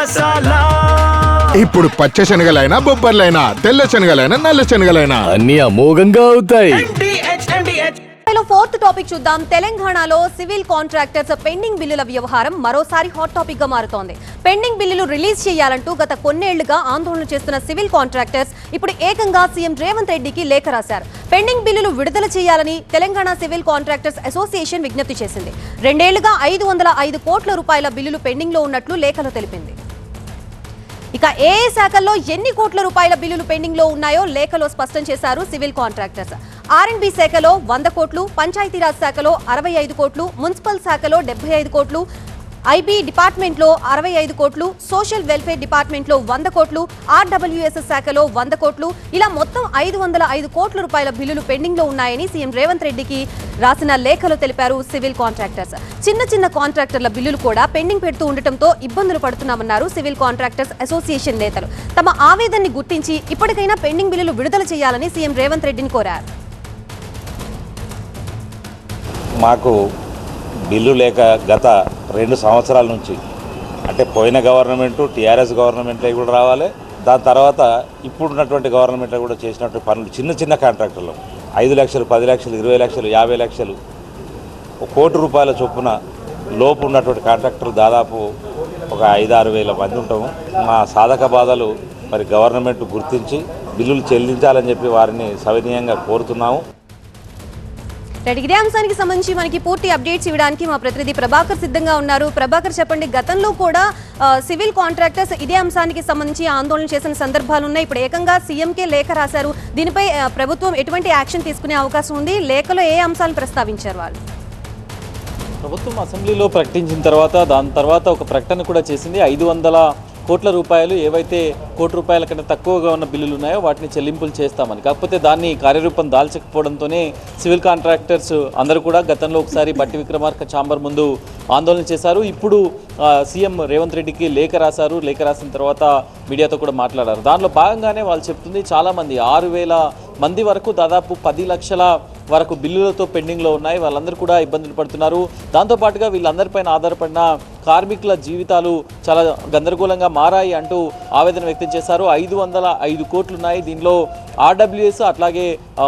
మసాలా. ఇప్పుడు పచ్చ శనగలైనా బొబ్బర్లైనా తెల్ల శనగలైనా నల్ల శనగలైనా. అన్ని అమోఘంగా అవుతాయి. ఫోర్త్ టాపిక్ చూద్దాం. తెలంగాణలో సివిల్ కాంట్రాక్టర్స్ పెండింగ్ బిల్లుల వ్యవహారం మరోసారి హాట్ టాపిక్గా మారుతోంది. పెండింగ్ బిల్లులు రిలీజ్ చేయాలంటూ గత కొన్నేళ్ళుగా ఆందోళన చేస్తున్న సివిల్ కాంట్రాక్టర్స్ ఇప్పుడు ఏకంగా సీఎం రేవంత్ రెడ్డికి లేఖ రాశారు. పెండింగ్ బిల్లులు విడుదల చేయాలని తెలంగాణ సివిల్ కాంట్రాక్టర్స్ అసోసియేషన్ విజ్ఞప్తి చేసింది. రెండేళ్ళుగా ఐదు వందల ఐదు కోట్ల రూపాయల బిల్లులు పెండింగ్లో ఉన్నట్లు లేఖలో తెలిపింది. ఇక ఏ శాఖల్లో ఎన్ని కోట్ల రూపాయల బిల్లులు పెండింగ్లో ఉన్నాయో లేఖలో స్పష్టం చేశారు సివిల్ కాంట్రాక్టర్స్. ఆర్ఎండ్బి శాఖలో వంద కోట్లు పంచాయతీరాజ్ శాఖలో అరవై ఐదు కోట్లు మున్సిపల్ శాఖలో డెబ్బై ఐదు కోట్లు ఐబీ డిపార్ట్మెంట్లో అరవై ఐదు కోట్లు సోషల్ వెల్ఫేర్ డిపార్ట్మెంట్లో వంద కోట్లు ఆర్డబ్ల్యూఎస్ఎస్ శాఖలో వంద కోట్లు ఇలా మొత్తం ఐదు వందల ఐదు కోట్ల రూపాయల బిల్లులు పెండింగ్లో ఉన్నాయని సీఎం రేవంత్ రెడ్డికి రాసిన లేఖలో తెలిపారు సివిల్ కాంట్రాక్టర్స్. చిన్న చిన్న కాంట్రాక్టర్ల బిల్లులు కూడా పెండింగ్ పెడుతూ ఉండటంతో ఇబ్బందులు పడుతున్నామన్నారు సివిల్ కాంట్రాక్టర్స్ అసోసియేషన్ నేతలు. తమ ఆవేదనని గుర్తించి ఇప్పటికైనా పెండింగ్ బిల్లులు విడుదల చేయాలని సీఎం రేవంత్ రెడ్డిని కోరారు. మాకు బిల్లు లేక గత రెండు సంవత్సరాల నుంచి. అంటే పోయిన గవర్నమెంటు టీఆర్ఎస్ గవర్నమెంట్లో కూడా రావాలి. దాని తర్వాత ఇప్పుడున్నటువంటి గవర్నమెంట్లో కూడా చేసినటువంటి పనులు చిన్న చిన్న కాంట్రాక్టర్లు. ఐదు లక్షలు పది లక్షలు ఇరవై లక్షలు యాభై లక్షలు. ఒక కోటి రూపాయల చొప్పున లోపు ఉన్నటువంటి కాంట్రాక్టర్లు దాదాపు ఒక ఐదు ఆరు వేల మంది ఉంటాము. మా సాధక బాధలు మరి గవర్నమెంట్ గుర్తించి బిల్లులు చెల్లించాలని చెప్పి వారిని సవినీయంగా కోరుతున్నాము. రైట్ ఇదే అంశానికి సంబంధించి మనకి పూర్తి అప్డేట్స్ ఇవ్వడానికి మా ప్రతినిధి ప్రభాకర్ సిద్ధంగా ఉన్నారు. ప్రభాకర్ చెప్పండి గతంలో కూడా సివిల్ కాంట్రాక్టర్స్ ఇదే అంశానికి సంబంధించి ఆందోళన చేసిన సందర్భాలు ఉన్నాయి. ఇప్పుడు ఏకంగా సీఎంకే లేఖ రాశారు. దీనిపై ప్రభుత్వం ఎటువంటి యాక్షన్ తీసుకునే అవకాశం ఉంది? లేఖలో ఏ అంశాలు ప్రస్తావించారు వాళ్ళు? ప్రభుత్వం అసెంబ్లీలో ప్రకటించిన తర్వాత దాని తర్వాత ఒక ప్రకటన కూడా చేసింది. ఐదు వందల కోట్ల రూపాయలు ఏవైతే కోటి రూపాయల కంటే తక్కువగా ఉన్న బిల్లులు ఉన్నాయో వాటిని చెల్లింపులు చేస్తామని. కాకపోతే దాన్ని కార్యరూపం దాల్చకపోవడంతోనే సివిల్ కాంట్రాక్టర్స్ అందరూ కూడా గతంలో ఒకసారి బట్టి విక్రమార్క ఛాంబర్ ముందు ఆందోళన చేశారు. ఇప్పుడు సీఎం రేవంత్ రెడ్డికి లేఖ రాశారు. లేఖ రాసిన తర్వాత మీడియాతో కూడా మాట్లాడారు. దానిలో భాగంగానే వాళ్ళు చెప్తుంది చాలామంది ఆరు వేల మంది వరకు దాదాపు పది లక్షల వరకు బిల్లులతో పెండింగ్లో ఉన్నాయి. వాళ్ళందరూ కూడా ఇబ్బందులు పడుతున్నారు. దాంతోపాటుగా వీళ్ళందరిపైన ఆధారపడిన కార్మికుల జీవితాలు చాలా గందరగోళంగా మారాయి అంటూ ఆవేదన వ్యక్తం చేశారు. ఐదు వందల ఐదు కోట్లు ఉన్నాయి దీనిలో. ఆర్డబ్ల్యూఎస్ అట్లాగే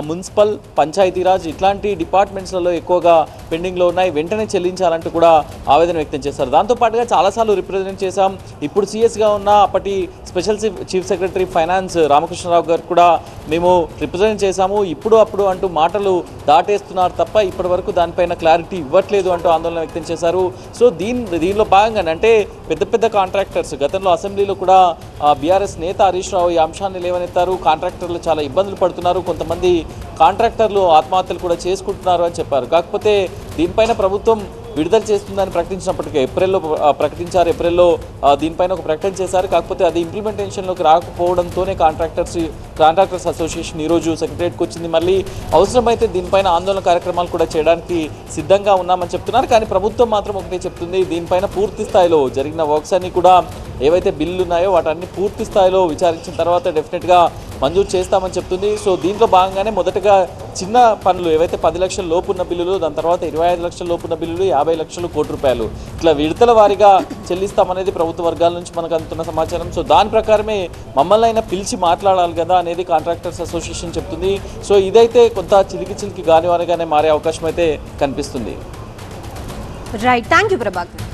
మున్సిపల్ పంచాయతీరాజ్ ఇట్లాంటి డిపార్ట్మెంట్స్లలో ఎక్కువగా పెండింగ్లో ఉన్నాయి. వెంటనే చెల్లించాలంటూ కూడా ఆవేదన వ్యక్తం చేశారు. దాంతోపాటుగా చాలాసార్లు రిప్రజెంట్ చేశాం. ఇప్పుడు సీఎస్గా ఉన్న అప్పటి special chief secretary finance Ramakrishnarao garu కూడా మేము రిప్రజెంట్ చేశాము. ఇప్పుడు అప్పుడు అంటూ మాటలు దాటేస్తున్నారు తప్ప ఇప్పటి వరకు దానిపైన క్లారిటీ ఇవ్వట్లేదు అంటూ ఆందోళన వ్యక్తం చేశారు. సో దీని దీనిలో భాగంగానే అంటే పెద్ద పెద్ద కాంట్రాక్టర్స్ గతంలో అసెంబ్లీలో కూడా బీఆర్ఎస్ నేత హరీష్ రావు ఈ అంశాన్ని లేవనెత్తారు. కాంట్రాక్టర్లు చాలా ఇబ్బందులు పడుతున్నారు. కొంతమంది కాంట్రాక్టర్లు ఆత్మహత్యలు కూడా చేసుకుంటున్నారు అని చెప్పారు. కాకపోతే దీనిపైన ప్రభుత్వం విడుదల చేస్తుందని ప్రకటించినప్పటికీ ఏప్రిల్లో ప్రకటించారు. ఏప్రిల్లో దీనిపైన ఒక ప్రకటన చేశారు. కాకపోతే అది ఇంప్లిమెంటేషన్లోకి రాకపోవడంతోనే కాంట్రాక్టర్స్ కాంట్రాక్టర్స్ అసోసియేషన్ ఈరోజు సెక్రటరియట్కి వచ్చింది. మళ్ళీ అవసరమైతే దీనిపైన ఆందోళన కార్యక్రమాలు కూడా చేయడానికి సిద్ధంగా ఉన్నామని చెప్తున్నారు. కానీ ప్రభుత్వం మాత్రం ఒకటే చెప్తుంది. దీనిపైన పూర్తి స్థాయిలో జరిగిన వర్క్స్ అన్ని కూడా ఏవైతే బిల్లులు ఉన్నాయో వాటన్ని పూర్తి స్థాయిలో విచారించిన తర్వాత డెఫినెట్గా మంజూరు చేస్తామని చెప్తుంది. సో దీంట్లో భాగంగానే మొదటగా చిన్న పనులు ఏవైతే పది లక్షల లోపు ఉన్న బిల్లులు దాని తర్వాత ఇరవై ఐదు లక్షల లోపు ఉన్న బిల్లులు యాభై లక్షలు కోటి రూపాయలు ఇట్లా విడతల వారీగా చెల్లిస్తామనేది ప్రభుత్వ వర్గాల నుంచి మనకు అందుతున్న సమాచారం. సో దాని ప్రకారమే మమ్మల్ని అయినా పిలిచి మాట్లాడాలి కదా అనేది కాంట్రాక్టర్స్ అసోసియేషన్ చెప్తుంది. సో ఇదైతే కొంత చిలికి చిలికి గానివానగానే మారే అవకాశం అయితే కనిపిస్తుంది. Right thank you Prabhakar